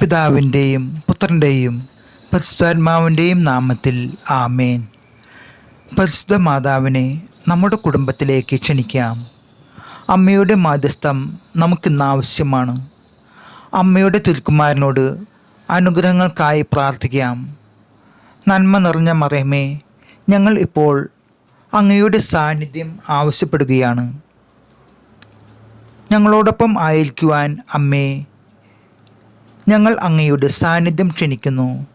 പിതാവിന്റെയും പുത്രന്റെയും പരിശുദ്ധാത്മാവിന്റെയും നാമത്തിൽ ആമേൻ. പരിശുദ്ധ മാതാവിനെ നമ്മുടെ കുടുംബത്തിലേക്ക് ക്ഷണിക്കാം. അമ്മയുടെ മാധ്യസ്ഥം നമുക്കിന്ന് ആവശ്യമാണ്. അമ്മയുടെ തിരുക്കുമാരനോട് അനുഗ്രഹങ്ങൾക്കായി പ്രാർത്ഥിക്കാം. നന്മ നിറഞ്ഞ മറയമേ ഞങ്ങൾ ഇപ്പോൾ അങ്ങയുടെ സാന്നിധ്യം ആവശ്യപ്പെടുകയാണ്. ഞങ്ങളോടൊപ്പം ആയിരിക്കുവാൻ അമ്മേ ഞങ്ങൾ അങ്ങയുടെ സാന്നിധ്യം ക്ഷണിക്കുന്നു.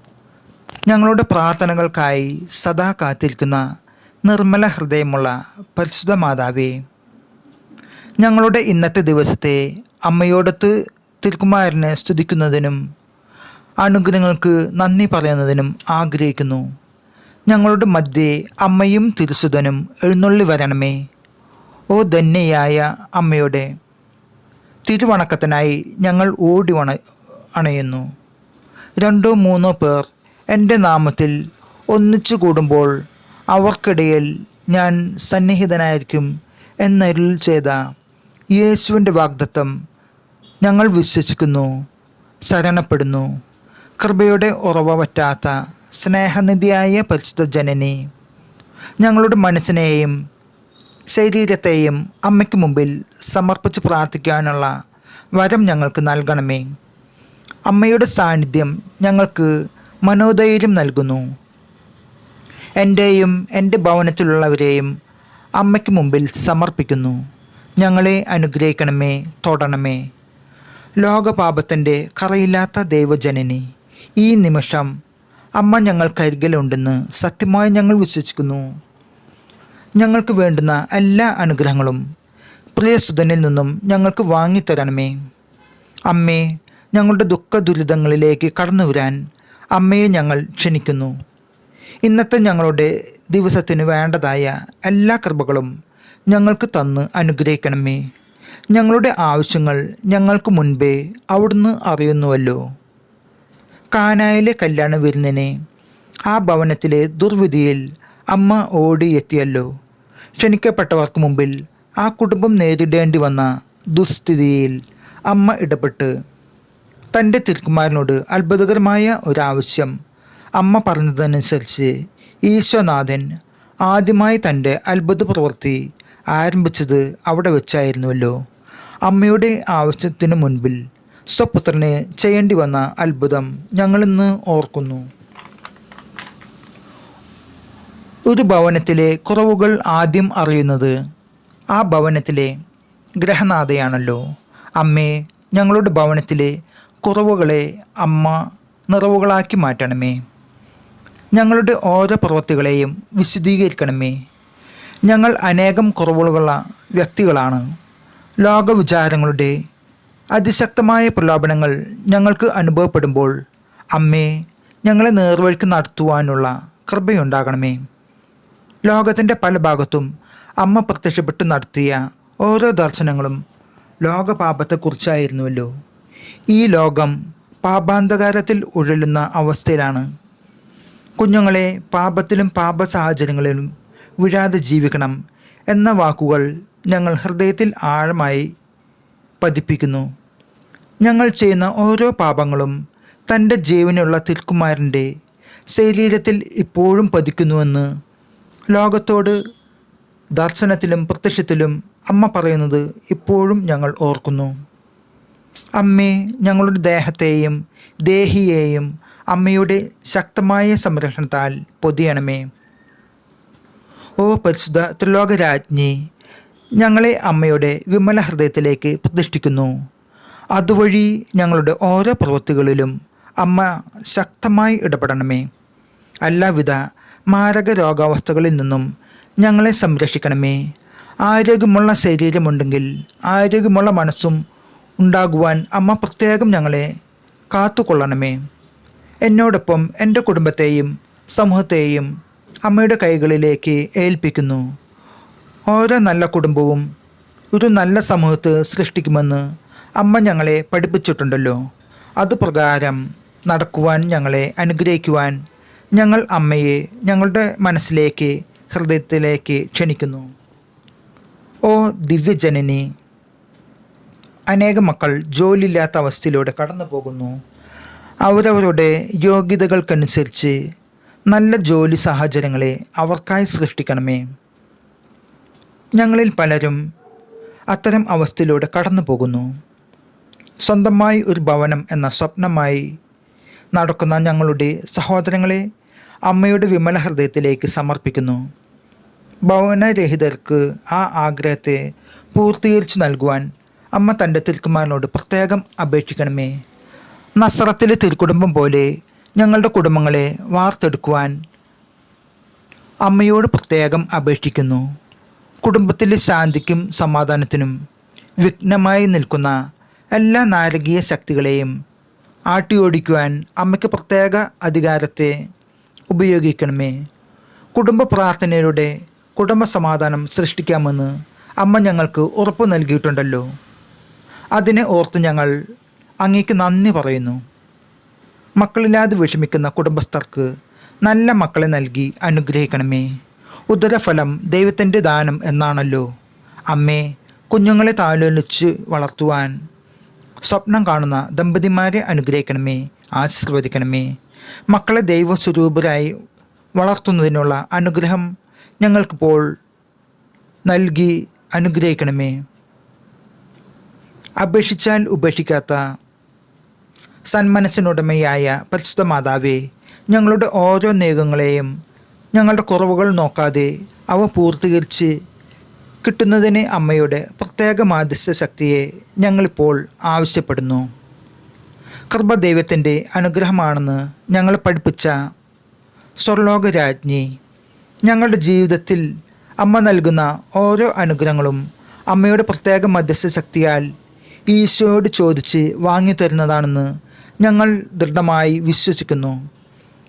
ഞങ്ങളുടെ പ്രാർത്ഥനകൾക്കായി സദാ കാത്തിരിക്കുന്ന നിർമ്മല ഹൃദയമുള്ള പരിശുദ്ധ മാതാവേ ഞങ്ങളുടെ ഇന്നത്തെ ദിവസത്തെ അമ്മയോടൊത്ത് തിരുക്കുമാരനെ സ്തുതിക്കുന്നതിനും അനുഗ്രഹങ്ങൾക്ക് നന്ദി പറയുന്നതിനും ആഗ്രഹിക്കുന്നു. ഞങ്ങളുടെ മധ്യേ അമ്മയും തിരുസുതനും എഴുന്നള്ളി വരണമേ. ഓ ധന്യയായ അമ്മയുടെ തിരുവണക്കത്തിനായി ഞങ്ങൾ ഓടി അണയുന്നു. രണ്ടോ മൂന്നോ പേർ എന്റെ നാമത്തിൽ ഒന്നിച്ചു കൂടുമ്പോൾ അവർക്കിടയിൽ ഞാൻ സന്നിഹിതനായിരിക്കും എന്നരുൾ ചെയ്ത യേശുവിന്റെ വാഗ്ദത്തം ഞങ്ങൾ വിശ്വസിക്കുന്നു ശരണപ്പെടുന്നു. കൃപയുടെ ഉറവ പറ്റാത്ത സ്നേഹനിധിയായ പരിശുദ്ധ ജനനി ഞങ്ങളുടെ മനസ്സിനെയും ശരീരത്തെയും അമ്മയ്ക്ക് മുമ്പിൽ സമർപ്പിച്ച് പ്രാർത്ഥിക്കാനുള്ള വരം ഞങ്ങൾക്ക് നൽകണമേ. അമ്മയുടെ സാന്നിധ്യം ഞങ്ങൾക്ക് മനോധൈര്യം നൽകുന്നു. എന്റെയും എന്റെ ഭവനത്തിലുള്ളവരെയും അമ്മയ്ക്ക് മുമ്പിൽ സമർപ്പിക്കുന്നു. ഞങ്ങളെ അനുഗ്രഹിക്കണമേ തൊടണമേ. ലോകപാപത്തിന്റെ കറയില്ലാത്ത ദൈവജനനി ഈ നിമിഷം അമ്മ ഞങ്ങൾക്കരികിലുണ്ടെന്ന് സത്യമായി ഞങ്ങൾ വിശ്വസിക്കുന്നു. ഞങ്ങൾക്ക് വേണ്ടുന്ന എല്ലാ അനുഗ്രഹങ്ങളും പ്രിയസുതനിൽ നിന്നും ഞങ്ങൾക്ക് വാങ്ങിത്തരണമേ. അമ്മേ ഞങ്ങളുടെ ദുഃഖ ദുരിതങ്ങളിലേക്ക് കടന്നു വരാൻ അമ്മയെ ഞങ്ങൾ ക്ഷണിക്കുന്നു. ഇന്നത്തെ ഞങ്ങളുടെ ദിവസത്തിന് വേണ്ടതായ എല്ലാ കൃപകളും ഞങ്ങൾക്ക് തന്ന് അനുഗ്രഹിക്കണമേ. ഞങ്ങളുടെ ആവശ്യങ്ങൾ ഞങ്ങൾക്ക് മുൻപേ അവിടുന്ന് അറിയുന്നുവല്ലോ. കാനായിലെ കല്യാണ വിരുന്നിനെ ആ ഭവനത്തിലെ ദുർവിധിയിൽ അമ്മ ഓടിയെത്തിയല്ലോ. ക്ഷണിക്കപ്പെട്ടവർക്ക് മുമ്പിൽ ആ കുടുംബം നേരിടേണ്ടി വന്ന ദുസ്ഥിതിയിൽ അമ്മ ഇടപെട്ട് തന്റെ തിരുക്കുമാരനോട് അത്ഭുതകരമായ ഒരാവശ്യം. അമ്മ പറഞ്ഞതനുസരിച്ച് ഈശ്വനാഥൻ ആദ്യമായി തന്റെ അത്ഭുത പ്രവൃത്തി ആരംഭിച്ചത് അവിടെ വെച്ചായിരുന്നുവല്ലോ. അമ്മയുടെ ആവശ്യത്തിനു മുൻപിൽ സ്വപുത്രന് ചെയ്യേണ്ടി വന്ന അത്ഭുതം ഞങ്ങളിന്ന് ഓർക്കുന്നു. ഒരു ഭവനത്തിലെ കുറവുകൾ ആദ്യം അറിയുന്നത് ആ ഭവനത്തിലെ ഗ്രഹനാഥയാണല്ലോ. അമ്മേ ഞങ്ങളുടെ ഭവനത്തിലെ കുറവുകളെ അമ്മ നിറവുകളാക്കി മാറ്റണമേ. ഞങ്ങളുടെ ഓരോ പ്രവൃത്തികളെയും വിശദീകരിക്കണമേ. ഞങ്ങൾ അനേകം കുറവുകളുള്ള വ്യക്തികളാണ്. ലോകവിചാരങ്ങളുടെ അതിശക്തമായ പ്രലോഭനങ്ങൾ ഞങ്ങൾക്ക് അനുഭവപ്പെടുമ്പോൾ അമ്മേ ഞങ്ങളെ നേർവഴിക്ക് നടത്തുവാനുള്ള കൃപയുണ്ടാകണമേ. ലോകത്തിന്റെ പല ഭാഗത്തും അമ്മ പ്രത്യക്ഷപ്പെട്ട് നടത്തിയ ഓരോ ദർശനങ്ങളും ലോകപാപത്തെക്കുറിച്ചായിരുന്നുവല്ലോ. ഈ ലോകം പാപാന്തകാരത്തിൽ ഉഴലുന്ന അവസ്ഥയിലാണ്. കുഞ്ഞുങ്ങളെ പാപത്തിലും പാപ സാഹചര്യങ്ങളിലും വിഴാതെ ജീവിക്കണം എന്ന വാക്കുകൾ ഞങ്ങൾ ഹൃദയത്തിൽ ആഴമായി പതിപ്പിക്കുന്നു. ഞങ്ങൾ ചെയ്യുന്ന ഓരോ പാപങ്ങളും തന്റെ ജീവനുള്ള തിരുക്കുമാരന്റെ ശരീരത്തിൽ ഇപ്പോഴും പതിക്കുന്നുവെന്ന് ലോകത്തോട് ദർശനത്തിലും പ്രത്യക്ഷത്തിലും അമ്മ പറയുന്നത് ഇപ്പോഴും ഞങ്ങൾ ഓർക്കുന്നു. അമ്മേ ഞങ്ങളുടെ ദേഹത്തെയും ദേഹിയെയും അമ്മയുടെ ശക്തമായ സംരക്ഷണത്താൽ പൊതിയണമേ. ഓ പരിശുദ്ധ ത്രിലോകരാജ്ഞി ഞങ്ങളെ അമ്മയുടെ വിമല ഹൃദയത്തിലേക്ക് പ്രതിഷ്ഠിക്കുന്നു. അതുവഴി ഞങ്ങളുടെ ഓരോ പ്രവൃത്തികളിലും അമ്മ ശക്തമായി ഇടപെടണമേ. എല്ലാവിധ മാരക രോഗാവസ്ഥകളിൽ നിന്നും ഞങ്ങളെ സംരക്ഷിക്കണമേ. ആരോഗ്യമുള്ള ശരീരമുണ്ടെങ്കിൽ ആരോഗ്യമുള്ള മനസ്സും ഉണ്ടാകുവാൻ അമ്മ പ്രത്യേകം ഞങ്ങളെ കാത്തുകൊള്ളണമേ. എന്നോടൊപ്പം എന്റെ കുടുംബത്തെയും സമൂഹത്തെയും അമ്മയുടെ കൈകളിലേക്ക് ഏൽപ്പിക്കുന്നു. ഓരോ നല്ല കുടുംബവും ഒരു നല്ല സമൂഹത്ത് സൃഷ്ടിക്കുമെന്ന് അമ്മ ഞങ്ങളെ പഠിപ്പിച്ചിട്ടുണ്ടല്ലോ. അതുപ്രകാരം നടക്കുവാൻ ഞങ്ങളെ അനുഗ്രഹിക്കുവാൻ ഞങ്ങൾ അമ്മയെ ഞങ്ങളുടെ മനസ്സിലേക്ക് ഹൃദയത്തിലേക്ക് ക്ഷണിക്കുന്നു. ഓ ദിവ്യജനനി അനേകം മക്കൾ ജോലിയില്ലാത്ത അവസ്ഥയിലൂടെ കടന്നു പോകുന്നു അവരവരുടെ യോഗ്യതകൾക്കനുസരിച്ച് നല്ല ജോലി സാഹചര്യങ്ങളെ അവർക്കായി സൃഷ്ടിക്കണമേ. ഞങ്ങളിൽ പലരും അത്തരം അവസ്ഥയിലൂടെ കടന്നു പോകുന്നു സ്വന്തമായി ഒരു ഭവനം എന്ന സ്വപ്നമായി നടക്കുന്ന ഞങ്ങളുടെ സഹോദരങ്ങളെ അമ്മയുടെ വിമല ഹൃദയത്തിലേക്ക് സമർപ്പിക്കുന്നു. ഭവനരഹിതർക്ക് ആ ആഗ്രഹത്തെ പൂർത്തീകരിച്ചു നൽകുവാൻ അമ്മ തന്റെ തിരുക്കുമാരനോട് പ്രത്യേകം അപേക്ഷിക്കണമേ. നസ്രത്തിലെ തിരുക്കുടുംബം പോലെ ഞങ്ങളുടെ കുടുംബങ്ങളെ വാർത്തെടുക്കുവാൻ അമ്മയോട് പ്രത്യേകം അപേക്ഷിക്കുന്നു. കുടുംബത്തിലെ ശാന്തിക്കും സമാധാനത്തിനും വിഘ്നമായി നിൽക്കുന്ന എല്ലാ നാരകീയ ശക്തികളെയും ആട്ടിയോടിക്കുവാൻ അമ്മയ്ക്ക് പ്രത്യേക അധികാരത്തെ ഉപയോഗിക്കണമേ. കുടുംബ പ്രാർത്ഥനയിലൂടെ കുടുംബ സമാധാനം സൃഷ്ടിക്കാമെന്ന് അമ്മ ഞങ്ങൾക്ക് ഉറപ്പ് നൽകിയിട്ടുണ്ടല്ലോ. അതിനെ ഓർത്ത് ഞങ്ങൾ അങ്ങേക്ക് നന്ദി പറയുന്നു. മക്കളില്ലാതെ വിഷമിക്കുന്ന കുടുംബസ്ഥർക്ക് നല്ല മക്കളെ നൽകി അനുഗ്രഹിക്കണമേ. ഉദരഫലം ദൈവത്തിന്റെ ദാനം എന്നാണല്ലോ. അമ്മേ കുഞ്ഞുങ്ങളെ താലോലിച്ച് വളർത്തുവാൻ സ്വപ്നം കാണുന്ന ദമ്പതിമാരെ അനുഗ്രഹിക്കണമേ ആശീർവദിക്കണമേ. മക്കളെ ദൈവസ്വരൂപരായി വളർത്തുന്നതിനുള്ള അനുഗ്രഹം ഞങ്ങൾക്കിപ്പോൾ നൽകി അനുഗ്രഹിക്കണമേ. അപേക്ഷിച്ചാൽ ഉപേക്ഷിക്കാത്ത സന്മനസ്സിനുടമയായ പരിശുദ്ധ മാതാവേ ഞങ്ങളുടെ ഓരോ നേകങ്ങളെയും ഞങ്ങളുടെ കുറവുകൾ നോക്കാതെ അവ പൂർത്തീകരിച്ച് കിട്ടുന്നതിന് അമ്മയുടെ പ്രത്യേക മാധ്യസ്ഥ ശക്തിയെ ഞങ്ങളിപ്പോൾ ആവശ്യപ്പെടുന്നു. കൃപദൈവത്തിന്റെ അനുഗ്രഹമാണെന്ന് ഞങ്ങൾ പഠിപ്പിച്ച സ്വർലോകരാജ്ഞി ഞങ്ങളുടെ ജീവിതത്തിൽ അമ്മ നൽകുന്ന ഓരോ അനുഗ്രഹങ്ങളും അമ്മയുടെ പ്രത്യേക മധ്യസ്ഥ ശക്തിയാൽ ഈശോയോട് ചോദിച്ച് വാങ്ങി വാങ്ങിത്തരുന്നതാണെന്ന് ഞങ്ങൾ ദൃഢമായി വിശ്വസിക്കുന്നു.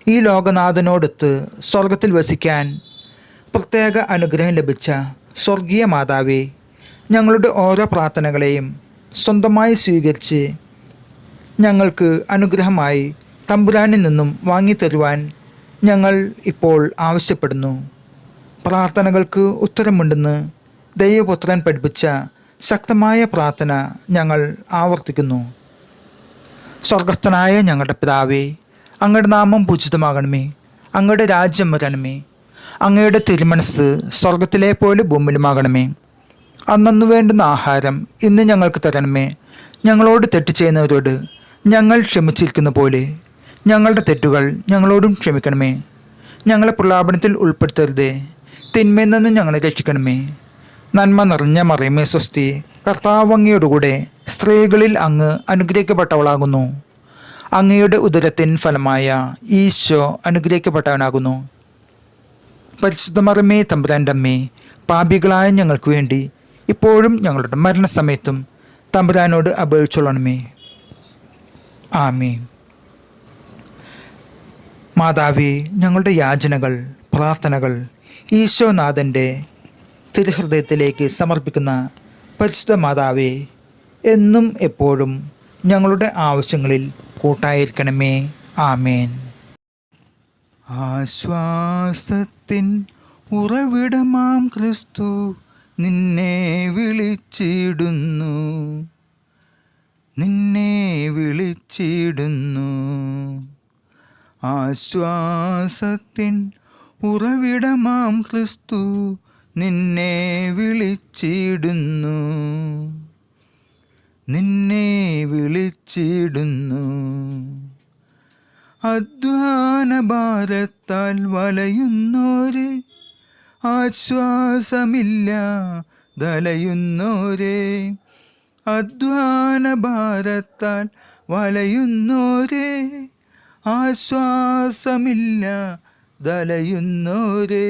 ഈ ലോകനാഥനോടൊത്ത് സ്വർഗത്തിൽ വസിക്കാൻ പ്രത്യേക അനുഗ്രഹം ലഭിച്ച സ്വർഗീയ മാതാവേ ഞങ്ങളുടെ ഓരോ പ്രാർത്ഥനകളെയും സ്വന്തമായി സ്വീകരിച്ച് ഞങ്ങൾക്ക് അനുഗ്രഹമായി തമ്പുരാനിൽ നിന്നും വാങ്ങി വാങ്ങിത്തരുവാൻ ഞങ്ങൾ ഇപ്പോൾ ആവശ്യപ്പെടുന്നു. പ്രാർത്ഥനകൾക്ക് ഉത്തരമുണ്ടെന്ന് ദൈവപുത്രൻ പഠിപ്പിച്ച ശക്തമായ പ്രാർത്ഥന ഞങ്ങൾ ആവർത്തിക്കുന്നു. സ്വർഗസ്ഥനായ ഞങ്ങളുടെ പിതാവേ അങ്ങയുടെ നാമം പൂജിതമാകണമേ. അങ്ങയുടെ രാജ്യം വരണമേ. അങ്ങയുടെ തിരുമനസ് സ്വർഗത്തിലെ പോലെ ഭൂമിയിലുമാകണമേ. അന്നു വേണ്ടുന്ന ആഹാരം ഇന്ന് ഞങ്ങൾക്ക് തരണമേ. ഞങ്ങളോട് തെറ്റ് ചെയ്യുന്നവരോട് ഞങ്ങൾ ക്ഷമിച്ചിരിക്കുന്ന പോലെ ഞങ്ങളുടെ തെറ്റുകൾ ഞങ്ങളോടും ക്ഷമിക്കണമേ. ഞങ്ങളെ പ്രലാപനത്തിൽ ഉൾപ്പെടുത്തരുതേ. തിന്മയിൽ നിന്ന് ഞങ്ങളെ രക്ഷിക്കണമേ. നന്മ നിറഞ്ഞ മറിയമേ സ്വസ്തി കർത്താവങ്ങയോടുകൂടെ സ്ത്രീകളിൽ അങ്ങ് അനുഗ്രഹിക്കപ്പെട്ടവളാകുന്നു. അങ്ങയുടെ ഉദരത്തിൻ ഫലമായ ഈശോ അനുഗ്രഹിക്കപ്പെട്ടവനാകുന്നു. പരിശുദ്ധ മറിമേ തമ്പുരാന്റെ അമ്മേ പാപികളായ ഞങ്ങൾക്ക് വേണ്ടി ഇപ്പോഴും ഞങ്ങളുടെ മരണസമയത്തും തമ്പുരാനോട് അപേക്ഷിച്ചോളണമേ. ആമേ മാതാവേ ഞങ്ങളുടെ യാചനകൾ പ്രാർത്ഥനകൾ ഈശോനാഥന്റെ തിരുഹൃദയത്തിലേക്ക് സമർപ്പിക്കുന്ന പരിശുദ്ധ മാതാവേ എന്നും എപ്പോഴും ഞങ്ങളുടെ ആവശ്യങ്ങളിൽ കൂട്ടായിരിക്കണമേ. ആമേൻ. ആശ്വാസത്തിൻ ഉറവിടമാം ക്രിസ്തു നിന്നെ വിളിച്ചിടുന്നു. നിന്നെ വിളിച്ചിടുന്നു. ആശ്വാസത്തിൻ ഉറവിടമാം ക്രിസ്തു നിന്നെ വിളിച്ചിടുന്നു. നിന്നെ വിളിച്ചിടുന്നു. അധ്വാന ഭാരത്താൽ വലയുന്നോരെ ആശ്വാസമില്ല ദലയുന്നോരെ അധ്വാന ഭാരത്താൽ വലയുന്നോരെ ആശ്വാസമില്ല ദലയുന്നോരെ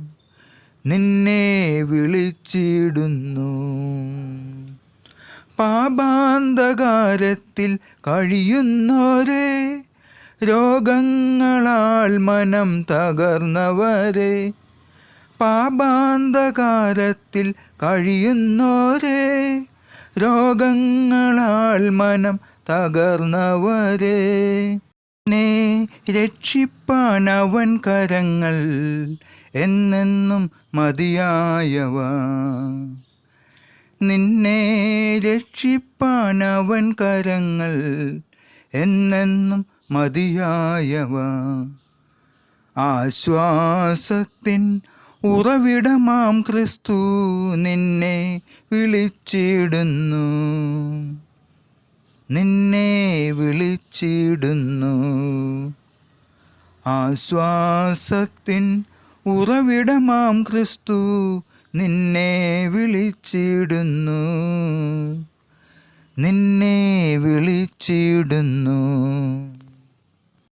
നിന്നെ വിളിച്ചിടുന്നു. പാപാന്തകാരത്തിൽ കഴിയുന്നോരെ രോഗങ്ങളാൽ മനം തകർന്നവരെ പാപാന്തകാരത്തിൽ കഴിയുന്നോരേ രോഗങ്ങളാൽ മനം തകർന്നവരെ നേ രക്ഷിപ്പാൻ അവൻ കരങ്ങൾ എന്നെന്നും മതിയായവ. നിന്നെ രക്ഷിപ്പാൻ അവൻ കരങ്ങൾ എന്നെന്നും മതിയായവ. ആശ്വാസത്തിൻ ഉറവിടമാം ക്രിസ്തു നിന്നെ വിളിച്ചിടുന്നു. നിന്നെ വിളിച്ചിടുന്നു. ആശ്വാസത്തിൻ ഉറവിടമാം ക്രിസ്തു നിന്നെ വിളിച്ചിടുന്നു. നിന്നെ വിളിച്ചിടുന്നു.